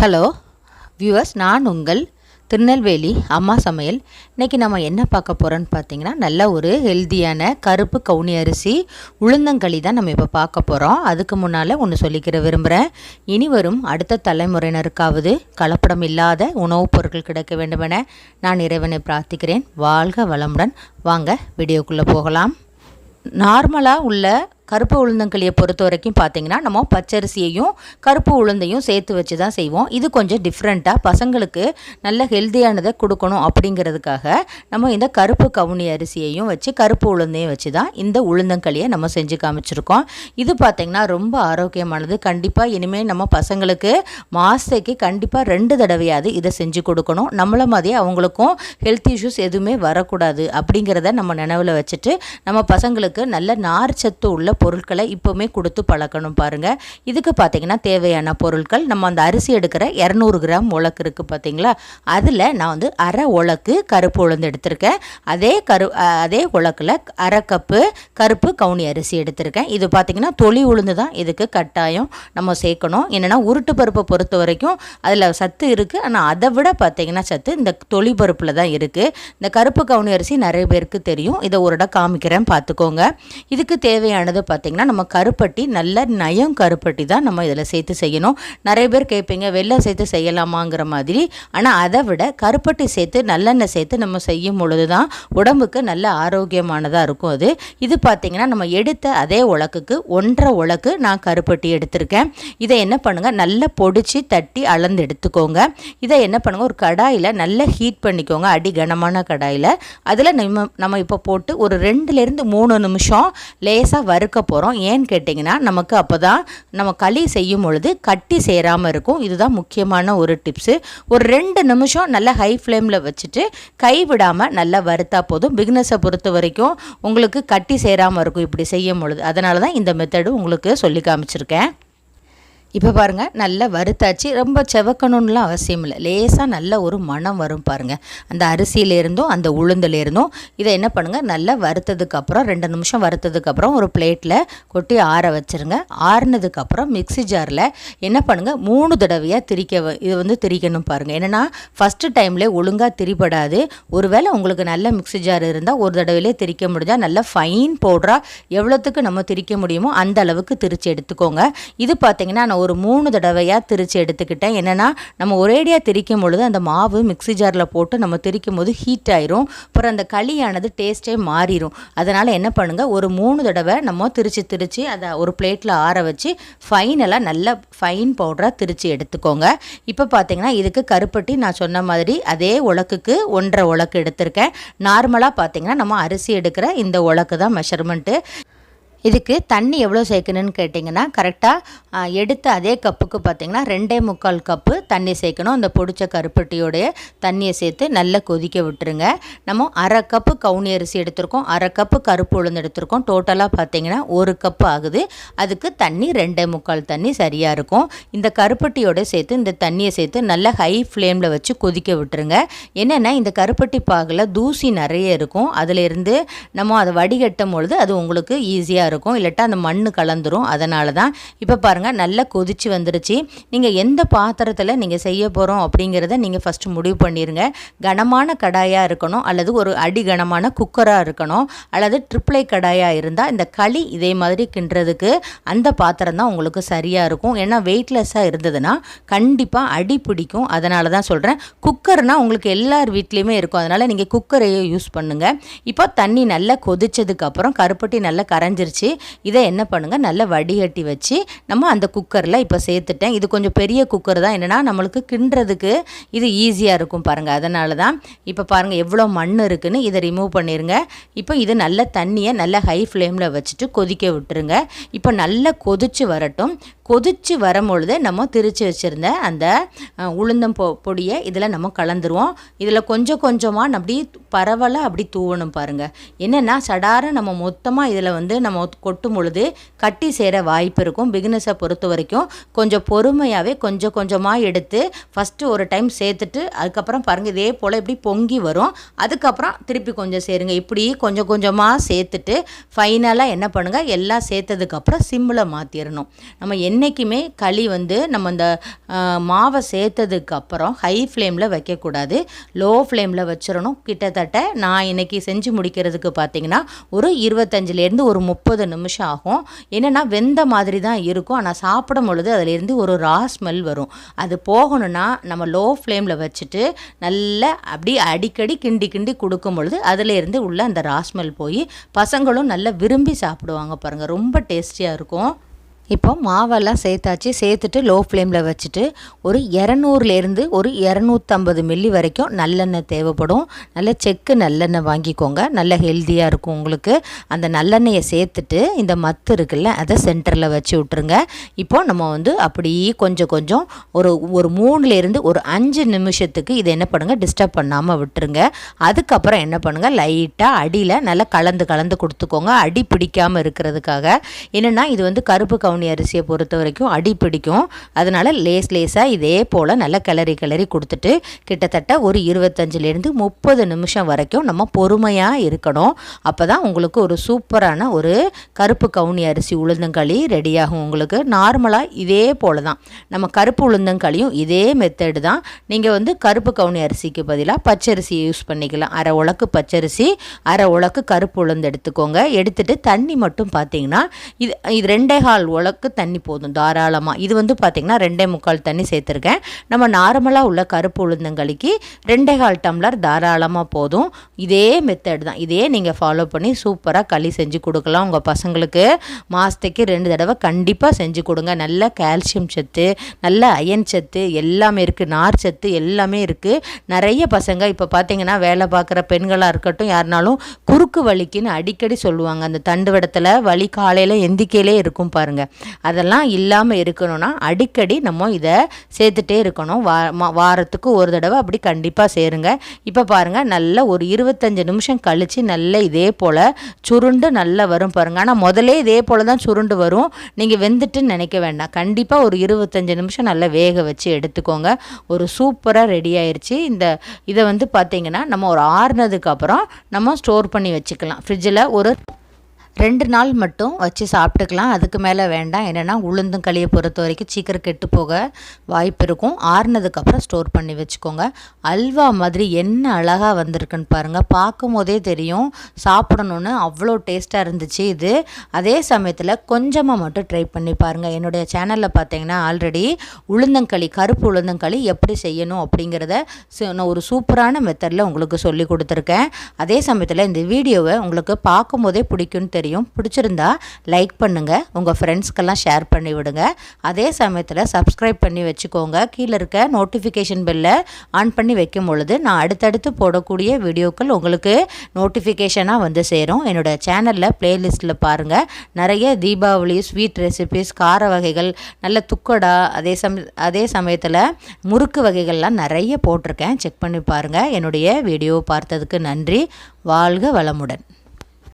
Hello viewers நான் உங்கள் திருநெல்வேலி அம்மா சமையல். இன்றைக்கி நம்ம என்ன பார்க்க போகிறோன்னு பார்த்தீங்கன்னா நல்ல ஒரு ஹெல்த்தியான கருப்பு கவுனி அரிசி உளுந்தங்களி தான் நம்ம இப்போ பார்க்க போகிறோம் அதுக்கு முன்னால் ஒன்று சொல்லிக்கிற விரும்புகிறேன் இனி வரும் அடுத்த தலைமுறையினருக்காவது கலப்படம் இல்லாத உணவுப் பொருட்கள் கிடைக்க வேண்டுமென நான் இறைவனை பிரார்த்திக்கிறேன். வாழ்க வளமுடன். வாங்க வீடியோக்குள்ளே போகலாம். நார்மலாக உள்ள கருப்பு உளுந்தங்களியை பொறுத்த வரைக்கும் பார்த்தீங்கன்னா நம்ம பச்சரிசியையும் கருப்பு உளுந்தையும் சேர்த்து வச்சு தான் செய்வோம். இது கொஞ்சம் டிஃப்ரெண்ட்டாக பசங்களுக்கு நல்ல ஹெல்த்தியானதை கொடுக்கணும் அப்படிங்கிறதுக்காக நம்ம இந்த கருப்பு கவுனி அரிசியையும் வச்சு கருப்பு உளுந்தையும் வச்சு தான் இந்த உளுந்தங்களியை நம்ம செஞ்சு காமிச்சிருக்கோம். இது பார்த்திங்கன்னா ரொம்ப ஆரோக்கியமானது. கண்டிப்பாக இனிமேல் நம்ம பசங்களுக்கு மாதத்துக்கு கண்டிப்பாக ரெண்டு தடவையாவது இதை செஞ்சு கொடுக்கணும். நம்மள மாதிரியே அவங்களுக்கும் ஹெல்த் இஷ்யூஸ் எதுவுமே வரக்கூடாது அப்படிங்கிறத நம்ம நினைவில் வச்சுட்டு நம்ம பசங்களுக்கு நல்ல நார்ச்சத்து உள்ள பொருட்களை இப்போவுமே கொடுத்து பழக்கணும் பாருங்கள் இதுக்கு பார்த்தீங்கன்னா தேவையான பொருட்கள் நம்ம அந்த அரிசி எடுக்கிற இரநூறு கிராம் உலக்கு இருக்குது பார்த்திங்களா அதில் நான் வந்து அரை உலக்கு கருப்பு உளுந்து எடுத்திருக்கேன். அதே கரு அதே உலக்கில் அரை கப்பு கருப்பு கவுனி அரிசி எடுத்திருக்கேன். இது பார்த்திங்கன்னா தொளி உளுந்து தான் இதுக்கு கட்டாயம் நம்ம சேர்க்கணும். என்னென்னா உருட்டு பருப்பை பொறுத்த வரைக்கும் அதில் சத்து இருக்குது ஆனால் அதை விட பார்த்திங்கன்னா சத்து இந்த தொளி பருப்பில் தான் இருக்குது இந்த கருப்பு கவுனி அரிசி நிறைய பேருக்கு தெரியும். இதை ஒரு இடம் காமிக்கிறேன் பார்த்துக்கோங்க இதுக்கு தேவையானது பார்த்திங்கன்னா நம்ம கருப்பட்டி நல்ல நயம் கருப்பட்டி தான் நம்ம இதில் சேர்த்து செய்யணும். நிறைய பேர் கேட்பீங்க வெள்ளை சேர்த்து செய்யலாமாங்கிற மாதிரி. ஆனால் அதை விட கருப்பட்டி சேர்த்து நல்லெண்ணெய் சேர்த்து நம்ம செய்யும் பொழுது தான் உடம்புக்கு நல்ல ஆரோக்கியமானதாக இருக்கும் அது. இது பார்த்திங்கன்னா நம்ம எடுத்த அதே உலக்குக்கு ஒன்றரை உலக்கு நான் கருப்பட்டி எடுத்திருக்கேன். இதை என்ன பண்ணுங்கள் நல்லா பொடிச்சு தட்டி அளந்து எடுத்துக்கோங்க. இதை என்ன பண்ணுங்கள் ஒரு கடாயில் நல்லா ஹீட் பண்ணிக்கோங்க அடி கனமான கடாயில். அதில் நம்ம நம்ம இப்போ போட்டு ஒரு ரெண்டுலேருந்து மூணு நிமிஷம் லேசாக வறுக்க போகிறோம் ஏன்னு கேட்டிங்கன்னா நமக்கு அப்போ தான் நம்ம களி செய்யும் பொழுது கட்டி சேராமல் இருக்கும். இதுதான் முக்கியமான ஒரு டிப்ஸு ஒரு ரெண்டு நிமிஷம் நல்லா ஹை ஃப்ளேமில் வச்சுட்டு கை விடாமல் நல்லா வறுத்தா போதும். பிக்னஸை பொறுத்த வரைக்கும் உங்களுக்கு கட்டி சேராமல் இருக்கும் இப்படி செய்யும் பொழுது. அதனால தான் இந்த மெத்தடு உங்களுக்கு சொல்லி காமிச்சிருக்கேன். இப்போ பாருங்கள் நல்லா வறுத்தாச்சு. ரொம்ப செவக்கணும்லாம் அவசியம் இல்லை. லேசாக நல்ல ஒரு மனம் வரும் பாருங்கள் அந்த அரிசியிலேருந்தும் அந்த உளுந்துலேருந்தும். இதை என்ன பண்ணுங்கள் நல்லா வறுத்ததுக்கப்புறம் ரெண்டு நிமிஷம் வறுத்ததுக்கப்புறம் ஒரு பிளேட்டில் கொட்டி ஆற வச்சுருங்க. ஆறுனதுக்கப்புறம் மிக்சி ஜாரில் என்ன பண்ணுங்கள் மூணு தடவையாக திரிக்க இது வந்து திரிக்கணும் பாருங்கள் என்னென்னா ஃபஸ்ட்டு டைம்லேயே ஒழுங்காக திரிபடாது. ஒருவேளை உங்களுக்கு நல்ல மிக்சி ஜார் இருந்தால் ஒரு தடவையிலே திரிக்க முடிஞ்சால் நல்லா ஃபைன் பவுடராக எவ்வளோத்துக்கு நம்ம திரிக்க முடியுமோ அந்த அளவுக்கு திரித்து எடுத்துக்கோங்க. இது பார்த்திங்கன்னா நான் ஒரு மூணு தடவையாக திரித்து எடுத்துக்கிட்டேன். என்னென்னா நம்ம ஒரேடியாக திரிக்கும் பொழுது அந்த மாவு மிக்சி ஜாரில் போட்டு நம்ம திரிக்கும் போது ஹீட் ஆயிரும். அப்புறம் அந்த களியானது டேஸ்ட்டே மாறிடும் அதனால் என்ன பண்ணுங்கள் ஒரு மூணு தடவை நம்ம திரித்து திரித்து அதை ஒரு பிளேட்டில் ஆற வச்சு ஃபைனலாக நல்ல ஃபைன் பவுடராக திரித்து எடுத்துக்கோங்க. இப்போ பார்த்தீங்கன்னா இதுக்கு கருப்பட்டி நான் சொன்ன மாதிரி அதே உலக்குக்கு ஒன்றரை உலக்கு எடுத்திருக்கேன். நார்மலாக பார்த்தீங்கன்னா நம்ம அரிசி எடுக்கிற இந்த உலக்கு தான் மெஷர்மெண்ட்டு இதுக்கு தண்ணி எவ்வளோ சேர்க்கணுன்னு கேட்டிங்கன்னா கரெக்டாக எடுத்த அதே கப்புக்கு பார்த்திங்கன்னா ரெண்டே முக்கால் கப்பு தண்ணி சேர்க்கணும். அந்த பொடிச்ச கருப்பட்டியோடைய தண்ணியை சேர்த்து நல்லா கொதிக்க விட்டுருங்க. நம்ம அரை கப்பு கவுனி அரிசி எடுத்திருக்கோம். அரை கப்பு கருப்பு உளுந்து எடுத்திருக்கோம். டோட்டலாக பார்த்திங்கன்னா ஒரு கப்பு ஆகுது. அதுக்கு தண்ணி ரெண்டே முக்கால் தண்ணி சரியாக இருக்கும். இந்த கருப்பட்டியோட சேர்த்து இந்த தண்ணியை சேர்த்து நல்லா ஹை ஃப்ளேமில் வச்சு கொதிக்க விட்டுருங்க. என்னென்னா இந்த கருப்பட்டி பாகில் தூசி நிறைய இருக்கும். அதிலிருந்து நம்ம அதை வடிகட்டும் பொழுது அது உங்களுக்கு ஈஸியாக இருக்கும் இருக்கும் இல்லாட்டா அந்த மண் கலந்துரும். அதனால தான் இப்போ பாருங்கள் நல்லா கொதிச்சு வந்துருச்சு. நீங்கள் எந்த பாத்திரத்தில் நீங்கள் செய்ய போகிறோம் அப்படிங்கிறத நீங்கள் ஃபஸ்ட்டு முடிவு பண்ணிடுங்க கனமான கடாயாக இருக்கணும் அல்லது ஒரு அடி கனமான குக்கராக இருக்கணும் அல்லது ட்ரிப்ளை கடாயாக இருந்தால் இந்த களி இதே மாதிரி கிண்டுறதுக்கு அந்த பாத்திரம் தான் உங்களுக்கு சரியாக இருக்கும். ஏன்னா வெயிட்லெஸ்ஸாக இருந்ததுன்னா கண்டிப்பாக அடி பிடிக்கும். அதனால தான் சொல்கிறேன் குக்கர்னால் உங்களுக்கு எல்லார் வீட்லேயுமே இருக்கும். அதனால் நீங்கள் குக்கரையே யூஸ் பண்ணுங்கள் இப்போ தண்ணி நல்லா கொதிச்சதுக்கப்புறம் கருப்பட்டி நல்லா கரைஞ்சிருச்சு. இதை என்ன பண்ணுங்கள் நல்லா வடிகட்டி வச்சு நம்ம அந்த குக்கரில் இப்போ சேர்த்துட்டேன். இது கொஞ்சம் பெரிய குக்கர் தான். என்னென்னா நம்மளுக்கு கிண்டுறதுக்கு இது ஈஸியாக இருக்கும் பாருங்கள் அதனால தான் இப்போ பாருங்கள் எவ்வளோ மண் இருக்குன்னு இதை ரிமூவ் பண்ணிடுங்க இப்போ இது நல்ல தண்ணியை நல்லா ஹை ஃப்ளேமில் வச்சுட்டு கொதிக்க விட்டுருங்க. இப்போ நல்லா கொதிச்சு வரட்டும். கொதிச்சு வரும்பொழுது நம்ம திரிச்சு வச்சுருந்த அந்த உளுந்தம் பொ பொடியை இதில் நம்ம கலந்துருவோம். இதில் கொஞ்சம் கொஞ்சமாக அப்படி பரவலாக அப்படி தூவணும் பாருங்கள் என்னென்னா சடார நம்ம மொத்தமாக இதில் வந்து நம்ம கொட்டும் பொழுது கட்டி சேர வாய்ப்பு இருக்கும். பிகினஸை பொறுத்த வரைக்கும் கொஞ்சம் பொறுமையாகவே கொஞ்சம் கொஞ்சமாக எடுத்து ஃபஸ்ட்டு ஒரு டைம் சேர்த்துட்டு அதுக்கப்புறம் பாருங்கள் இதே போல் இப்படி பொங்கி வரும். அதுக்கப்புறம் திருப்பி கொஞ்சம் சேருங்க. இப்படி கொஞ்சம் கொஞ்சமாக சேர்த்துட்டு ஃபைனலாக என்ன பண்ணுங்கள் எல்லாம் சேர்த்ததுக்கப்புறம் சிம்மில் மாற்றிடணும் நம்ம என்றைக்குமே களி வந்து நம்ம இந்த மாவை சேர்த்ததுக்கப்புறம் ஹை ஃப்ளேமில் வைக்கக்கூடாது. லோ ஃப்ளேமில் வச்சிடணும் கிட்டத்தட்ட நான் இன்றைக்கி செஞ்சு முடிக்கிறதுக்கு பார்த்தீங்கன்னா ஒரு இருபத்தஞ்சிலேருந்து ஒரு முப்பது நிமிஷம் ஆகும். என்னென்னா வெந்த மாதிரி தான் இருக்கும். ஆனால் சாப்பிடும் பொழுது அதிலேருந்து ஒரு ரா ஸ்மெல் வரும். அது போகணுன்னா நம்ம லோ ஃப்ளேமில் வச்சுட்டு நல்லா அப்படி அடிக்கடி கிண்டி கிண்டி கொடுக்கும் பொழுது அதிலேருந்து உள்ள அந்த ரா ஸ்மெல் போய் பசங்களும் நல்லா விரும்பி சாப்பிடுவாங்க பாருங்கள் ரொம்ப டேஸ்டியாக இருக்கும். இப்போ மாவெல்லாம் சேர்த்தாச்சு சேர்த்துட்டு லோ ஃப்ளேமில் வச்சுட்டு ஒரு இரநூறுலேருந்து ஒரு இரநூத்தம்பது மில்லி வரைக்கும் நல்லெண்ணெய் தேவைப்படும். நல்ல செக்கு நல்லெண்ணெய் வாங்கிக்கோங்க. நல்ல ஹெல்த்தியாக இருக்கும் உங்களுக்கு. அந்த நல்லெண்ணெயை சேர்த்துட்டு இந்த மத்து இருக்குல்ல அதை சென்டரில் வச்சு விட்ருங்க இப்போ நம்ம வந்து அப்படியே கொஞ்சம் கொஞ்சம் ஒரு ஒரு மூணுலேருந்து ஒரு அஞ்சு நிமிஷத்துக்கு இதை என்ன பண்ணுங்கள் டிஸ்டர்ப் பண்ணாமல் விட்டுருங்க. அதுக்கப்புறம் என்ன பண்ணுங்கள் லைட்டாக அடியில் நல்லா கலந்து கலந்து கொடுத்துக்கோங்க. அடி பிடிக்காமல் இருக்கிறதுக்காக. என்னென்னா இது வந்து கருப்பு கவுனி அரிசியை பொறுத்த வரைக்கும் அடி பிடிக்கும். அதனால் லேஸ் லேஸாக இதே போல் நல்லா கிளறி கிளறி கொடுத்துட்டு கிட்டத்தட்ட ஒரு இருபத்தஞ்சிலேருந்து முப்பது நிமிஷம் வரைக்கும் நம்ம பொறுமையாக இருக்கணும். அப்போ தான் உங்களுக்கு ஒரு சூப்பரான ஒரு கருப்பு கவுனி அரிசி உளுந்தங்களி ரெடியாகும் உங்களுக்கு. நார்மலாக இதே போல் தான் நம்ம கருப்பு உளுந்தங்களியும் இதே மெத்தடு தான். நீங்கள் வந்து கருப்பு கவுனி அரிசிக்கு பதிலாக பச்சரிசி யூஸ் பண்ணிக்கலாம். அரை உலக்கு பச்சரிசி அரை உலக்கு கருப்பு உளுந்து எடுத்துக்கோங்க. எடுத்துகிட்டு தண்ணி மட்டும் பார்த்தீங்கன்னா இது இது ரெண்டே கால் அளவுக்கு தண்ணி போதும் தாராளமாக இது வந்து பார்த்திங்கன்னா ரெண்டே முக்கால் தண்ணி சேர்த்துருக்கேன். நம்ம நார்மலாக உள்ள கருப்பு உளுந்தங்களிக்கு ரெண்டே கால் டம்ளர் தாராளமாக போதும். இதே மெத்தட் தான். இதே நீங்கள் ஃபாலோ பண்ணி சூப்பராக களி செஞ்சு கொடுக்கலாம் உங்கள் பசங்களுக்கு. மாதத்துக்கு ரெண்டு தடவை கண்டிப்பாக செஞ்சு கொடுங்க. நல்ல கால்சியம் சத்து நல்ல அயன் சத்து எல்லாமே இருக்குது நார் சத்து எல்லாமே இருக்குது நிறைய பசங்க இப்போ பார்த்தீங்கன்னா வேலை பார்க்குற பெண்களாக இருக்கட்டும் யாருனாலும் குறுக்கு வலிக்குன்னு அடிக்கடி சொல்லுவாங்க. அந்த தண்டுவடத்தில் வலி காலையில் எந்திக்கையிலே இருக்கும் பாருங்கள் அதெல்லாம் இல்லாமல் இருக்கணும்னா அடிக்கடி நம்ம இதை சேர்த்துட்டே இருக்கணும். வா வாரத்துக்கு ஒரு தடவை அப்படி கண்டிப்பாக சேருங்க. இப்போ பாருங்கள் நல்ல ஒரு இருபத்தஞ்சு நிமிஷம் கழித்து நல்ல இதே போல் சுருண்டு நல்லா வரும் பாருங்கள் ஆனால் முதலே இதே போல் தான் சுருண்டு வரும். நீங்கள் வெந்துட்டுன்னு நினைக்க வேண்டாம். கண்டிப்பாக ஒரு இருபத்தஞ்சி நிமிஷம் நல்லா வேக வச்சு எடுத்துக்கோங்க. ஒரு சூப்பராக ரெடி ஆயிடுச்சு இந்த இதை வந்து பார்த்திங்கன்னா நம்ம ஒரு ஆறுனதுக்கு அப்புறம் நம்ம ஸ்டோர் பண்ணி வச்சுக்கலாம். ஃப்ரிட்ஜில் ஒரு ரெண்டு நாள் மட்டும் வச்சு சாப்பிட்டுக்கலாம். அதுக்கு மேலே வேண்டாம். என்னென்னா உளுந்தும் களியை பொறுத்த வரைக்கும் சீக்கிரம் கெட்டு போக வாய்ப்பு இருக்கும். ஆறுனதுக்கப்புறம் ஸ்டோர் பண்ணி வச்சுக்கோங்க. அல்வா மாதிரி என்ன அழகாக வந்திருக்குன்னு பாருங்கள் பார்க்கும் போதே தெரியும். சாப்பிடணுன்னு அவ்வளோ டேஸ்ட்டாக இருந்துச்சு இது. அதே சமயத்தில் கொஞ்சமாக மட்டும் ட்ரை பண்ணி பாருங்கள் என்னுடைய சேனலில் பார்த்தீங்கன்னா ஆல்ரெடி உளுந்தங்களி கருப்பு உளுந்தங்களி எப்படி செய்யணும் அப்படிங்கிறத நான் ஒரு சூப்பரான மெத்தடில் உங்களுக்கு சொல்லி கொடுத்துருக்கேன். அதே சமயத்தில் இந்த வீடியோவை உங்களுக்கு பார்க்கும்போதே பிடிக்கும்னு தெரியும். தெரியும் பிடிச்சிருந்தா லைக் பண்ணுங்கள் உங்கள் ஃப்ரெண்ட்ஸ்க்கெல்லாம் ஷேர் பண்ணி விடுங்க. அதே சமயத்தில் சப்ஸ்கிரைப் பண்ணி வச்சுக்கோங்க. கீழே இருக்க நோட்டிஃபிகேஷன் பெல்லை ஆன் பண்ணி வைக்கும் பொழுது நான் அடுத்தடுத்து போடக்கூடிய வீடியோக்கள் உங்களுக்கு நோட்டிஃபிகேஷனாக வந்து சேரும். என்னோடய சேனலில் ப்ளேலிஸ்ட்டில் பாருங்கள் நிறைய தீபாவளி ஸ்வீட் ரெசிபிஸ் கார வகைகள் நல்ல துக்கடா அதே சம அதே சமயத்தில் முறுக்கு வகைகள்லாம் நிறைய போட்டிருக்கேன். செக் பண்ணி பாருங்கள் என்னுடைய வீடியோ பார்த்ததுக்கு நன்றி. வாழ்க வளமுடன்.